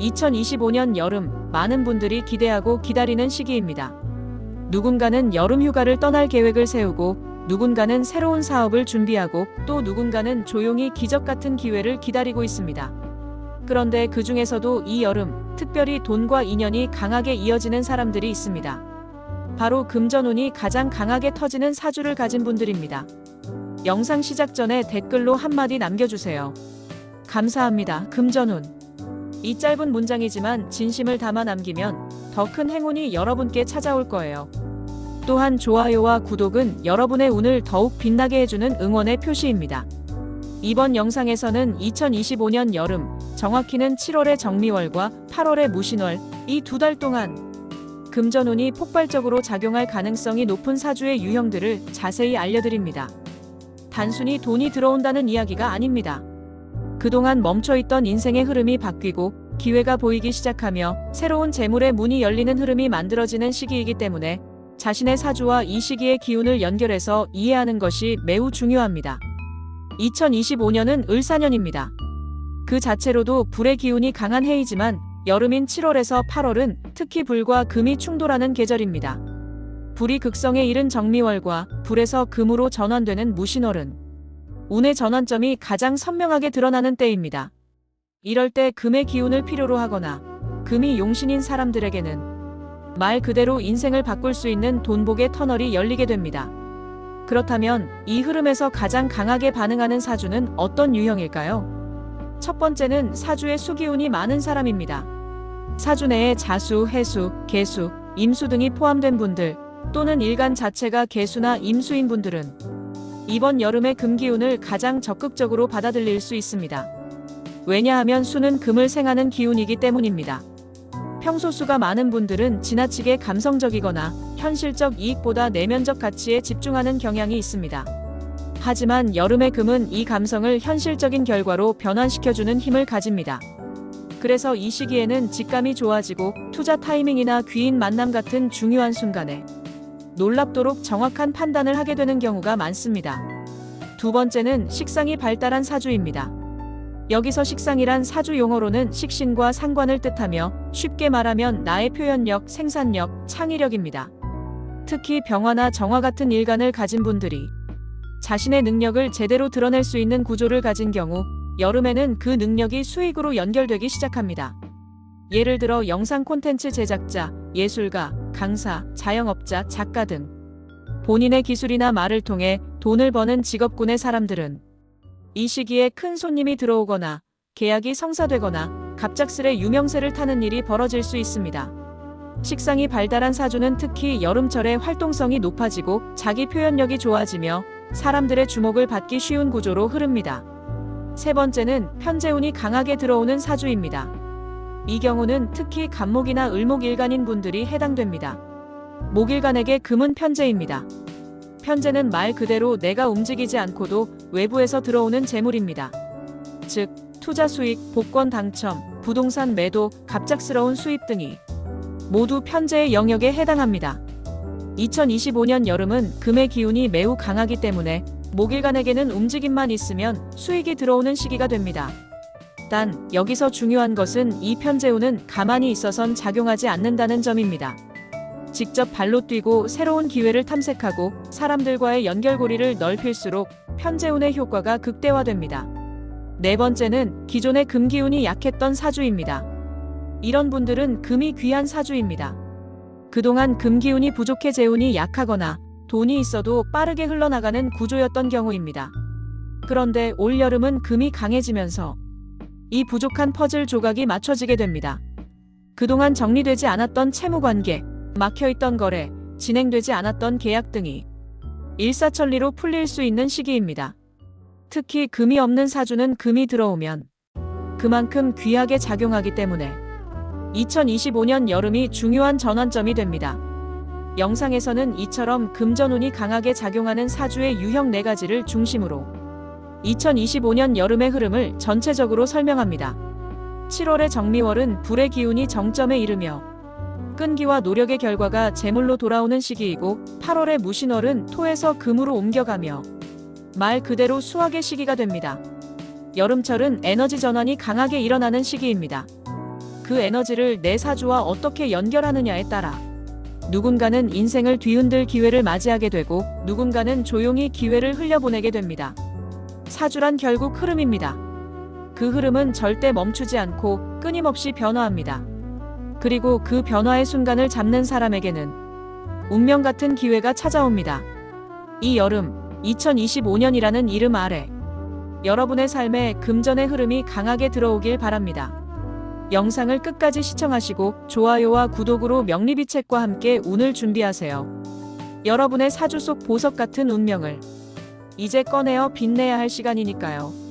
2025년 여름 많은 분들이 기대하고 기다리는 시기입니다. 누군가는 여름 휴가를 떠날 계획을 세우고 누군가는 새로운 사업을 준비하고 또 누군가는 조용히 기적 같은 기회를 기다리고 있습니다. 그런데 그 중에서도 이 여름 특별히 돈과 인연이 강하게 이어지는 사람들이 있습니다. 바로 금전운이 가장 강하게 터지는 사주를 가진 분들입니다. 영상 시작 전에 댓글로 한마디 남겨주세요. 감사합니다. 금전운. 이 짧은 문장이지만 진심을 담아 남기면 더 큰 행운이 여러분께 찾아올 거예요. 또한 좋아요와 구독은 여러분의 운을 더욱 빛나게 해주는 응원의 표시입니다. 이번 영상에서는 2025년 여름, 정확히는 7월의 정미월과 8월의 무신월, 이 두 달 동안 금전운이 폭발적으로 작용할 가능성이 높은 사주의 유형들을 자세히 알려드립니다. 단순히 돈이 들어온다는 이야기가 아닙니다. 그동안 멈춰있던 인생의 흐름이 바뀌고 기회가 보이기 시작하며 새로운 재물의 문이 열리는 흐름이 만들어지는 시기이기 때문에 자신의 사주와 이 시기의 기운을 연결해서 이해하는 것이 매우 중요합니다. 2025년은 을사년입니다. 그 자체로도 불의 기운이 강한 해이지만 여름인 7월에서 8월은 특히 불과 금이 충돌하는 계절입니다. 불이 극성에 이른 정미월과 불에서 금으로 전환되는 무신월은 운의 전환점이 가장 선명하게 드러나는 때입니다. 이럴 때 금의 기운을 필요로 하거나 금이 용신인 사람들에게는 말 그대로 인생을 바꿀 수 있는 돈복의 터널이 열리게 됩니다. 그렇다면 이 흐름에서 가장 강하게 반응하는 사주는 어떤 유형일까요? 첫 번째는 사주의 수기운이 많은 사람입니다. 사주 내에 자수, 해수, 개수, 임수 등이 포함된 분들 또는 일간 자체가 개수나 임수인 분들은 이번 여름의 금기운을 가장 적극적으로 받아들일 수 있습니다. 왜냐하면 수는 금을 생하는 기운이기 때문입니다. 평소 수가 많은 분들은 지나치게 감성적이거나 현실적 이익보다 내면적 가치에 집중하는 경향이 있습니다. 하지만 여름의 금은 이 감성을 현실적인 결과로 변환시켜주는 힘을 가집니다. 그래서 이 시기에는 직감이 좋아지고 투자 타이밍이나 귀인 만남 같은 중요한 순간에 놀랍도록 정확한 판단을 하게 되는 경우가 많습니다. 두 번째는 식상이 발달한 사주입니다. 여기서 식상이란 사주 용어로는 식신과 상관을 뜻하며 쉽게 말하면 나의 표현력, 생산력, 창의력입니다. 특히 병화나 정화 같은 일간을 가진 분들이 자신의 능력을 제대로 드러낼 수 있는 구조를 가진 경우 여름에는 그 능력이 수익으로 연결되기 시작합니다. 예를 들어 영상 콘텐츠 제작자, 예술가, 강사, 자영업자, 작가 등 본인의 기술이나 말을 통해 돈을 버는 직업군의 사람들은 이 시기에 큰 손님이 들어오거나 계약이 성사되거나 갑작스레 유명세를 타는 일이 벌어질 수 있습니다. 식상이 발달한 사주는 특히 여름철에 활동성이 높아지고 자기 표현력이 좋아지며 사람들의 주목을 받기 쉬운 구조로 흐릅니다. 세 번째는 편재운이 강하게 들어오는 사주입니다. 이 경우는 특히 간목이나 을목 일간인 분들이 해당됩니다. 목일간에게 금은 편재입니다. 편재는 말 그대로 내가 움직이지 않고도 외부에서 들어오는 재물입니다. 즉, 투자 수익, 복권 당첨, 부동산 매도, 갑작스러운 수입 등이 모두 편재의 영역에 해당합니다. 2025년 여름은 금의 기운이 매우 강하기 때문에 목일간에게는 움직임만 있으면 수익이 들어오는 시기가 됩니다. 단, 여기서 중요한 것은 이 편재운은 가만히 있어선 작용하지 않는다는 점입니다. 직접 발로 뛰고 새로운 기회를 탐색하고 사람들과의 연결고리를 넓힐수록 편재운의 효과가 극대화됩니다. 네 번째는 기존의 금기운이 약했던 사주입니다. 이런 분들은 금이 귀한 사주입니다. 그동안 금기운이 부족해 재운이 약하거나 돈이 있어도 빠르게 흘러나가는 구조였던 경우입니다. 그런데 올 여름은 금이 강해지면서 이 부족한 퍼즐 조각이 맞춰지게 됩니다. 그동안 정리되지 않았던 채무 관계, 막혀있던 거래, 진행되지 않았던 계약 등이 일사천리로 풀릴 수 있는 시기입니다. 특히 금이 없는 사주는 금이 들어오면 그만큼 귀하게 작용하기 때문에 2025년 여름이 중요한 전환점이 됩니다. 영상에서는 이처럼 금전운이 강하게 작용하는 사주의 유형 4가지를 중심으로 2025년 여름의 흐름을 전체적으로 설명합니다. 7월의 정미월은 불의 기운이 정점에 이르며 끈기와 노력의 결과가 재물로 돌아오는 시기이고 8월의 무신월은 토에서 금으로 옮겨가며 말 그대로 수확의 시기가 됩니다. 여름철은 에너지 전환이 강하게 일어나는 시기입니다. 그 에너지를 내 사주와 어떻게 연결하느냐에 따라 누군가는 인생을 뒤흔들 기회를 맞이하게 되고 누군가는 조용히 기회를 흘려보내게 됩니다. 사주란 결국 흐름입니다. 그 흐름은 절대 멈추지 않고 끊임없이 변화합니다. 그리고 그 변화의 순간을 잡는 사람에게는 운명 같은 기회가 찾아옵니다. 이 여름 2025년이라는 이름 아래 여러분의 삶에 금전의 흐름이 강하게 들어오길 바랍니다. 영상을 끝까지 시청하시고 좋아요와 구독으로 명리비책과 함께 운을 준비하세요. 여러분의 사주 속 보석 같은 운명을 이제 꺼내어 빛내야 할 시간이니까요.